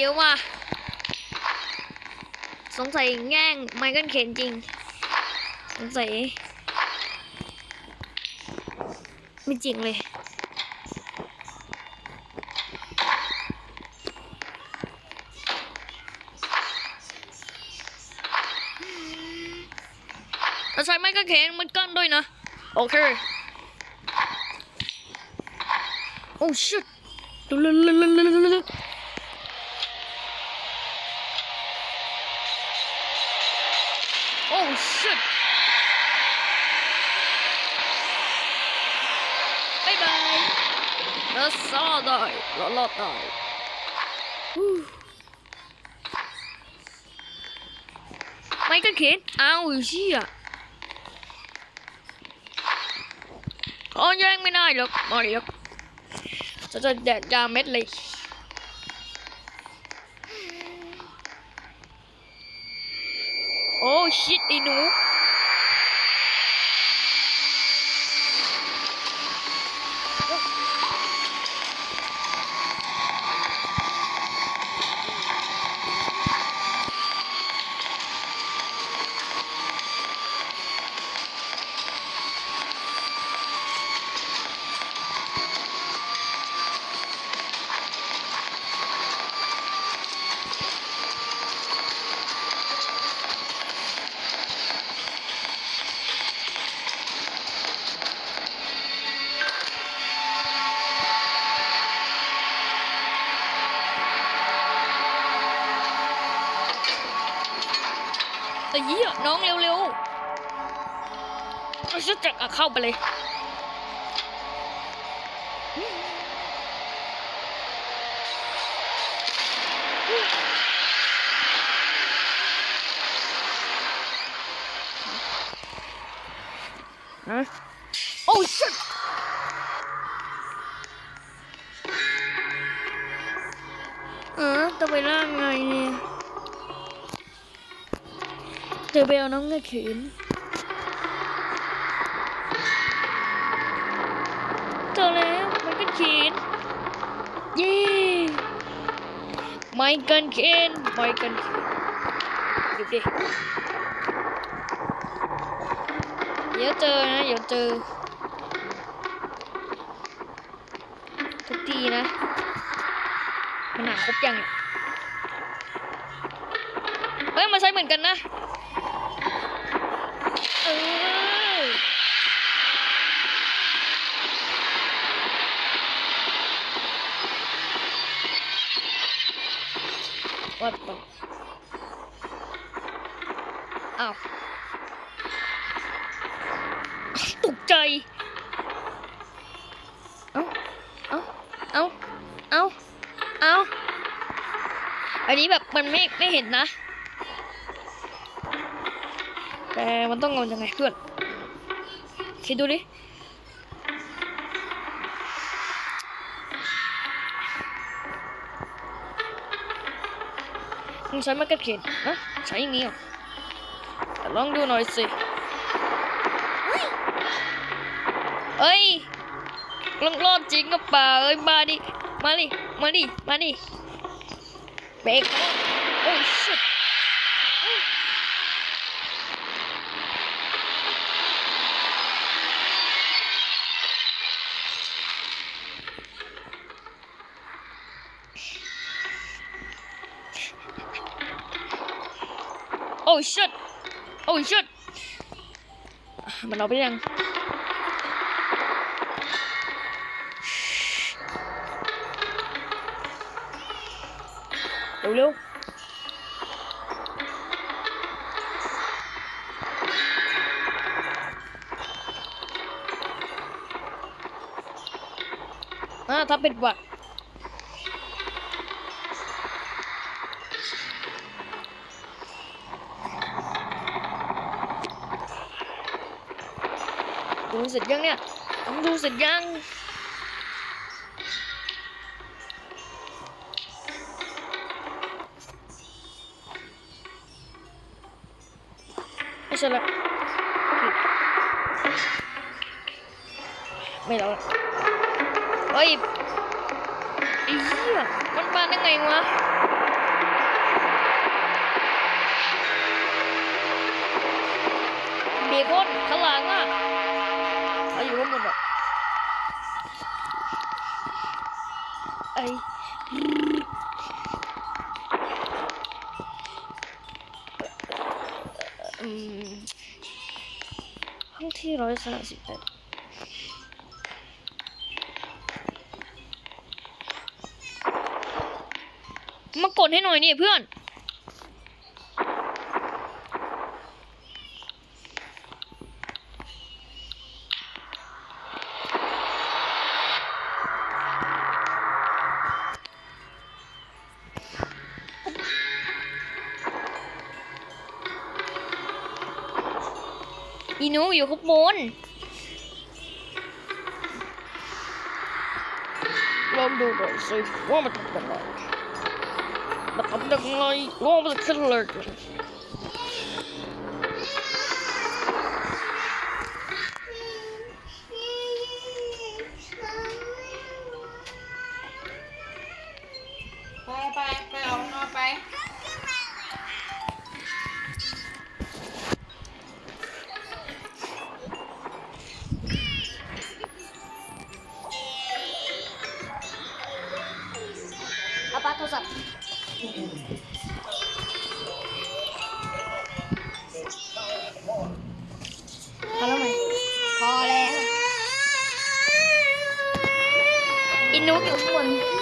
เยอะว่ะสงสัยแง่งไมเคิลเคนจริง สงสัย ไม่จริงเลยเราใช้ไม้กางเขนมันกั้นด้วยนะ โอเค โอ้ชิตลุลุลุลุลุลุ ลุโอ้ชิตบายบายเราซอได้เรารอดได้ฮู้ไม้กางเไม่ได้หรอกมาหรอกจะจะแดดยาเม็ดเลยโอ้ชิตไอ้หนูไอ้เหี้ยน้องเร็วๆเอาชุดจักรเข้าไปเลยฮะโอ้ชิตเออจะไปล่างไงเนี่ย เดี๋ยวไปเอาน้องกระเขนเจอแล้วมันก็เขนเย้ไม่กันเขนไม่กันเขนหยุดดิเดี๋ยวเจอนะเดี๋ยวเจอทุกทีนะมันหาครบยังเนี่ยเฮ้ยมาใช้เหมือนกันนะ เออวัดปะอ้าวตกใจ เอ้า เอ้า เอ้า เอ้า เอ้า อันนี้แบบมันไม่ไม่เห็นนะ แต่มันต้องเอายังไงเพื่อน คิดดูดิมึงใช้ไม้กางเขนนะใช้อย่างนี้เหรอแต่ลองดูหน่อยสิ เอ้ยลองรอดจริงกับปล่าเอ้ย มาดิ มาดิ มาดิ มาดิเบรกโอ้ยชิ ตโอ้ชิตโอ้ชิตมันเอา ดูเสร็จยังเนี่ยต้องดูเสร็จยังใช่แล้วไม่แล้วเฮ้ยไอ้เหี้ยมันมาได้ไงวะเบคอนข้างหลังอะเอาอยู่ข้างบนอะ ไออืมห้องที่ร้อยสามสิบแปดมากดให้หน่อยนี่เพื่อน นูอยู่ข้างบนลองดูหน่อยสิว่ามันทำอะไรมันทำยังไงว่ามันจะขึ้นเลย พอแล้วอีนุกอยู่ข้างบน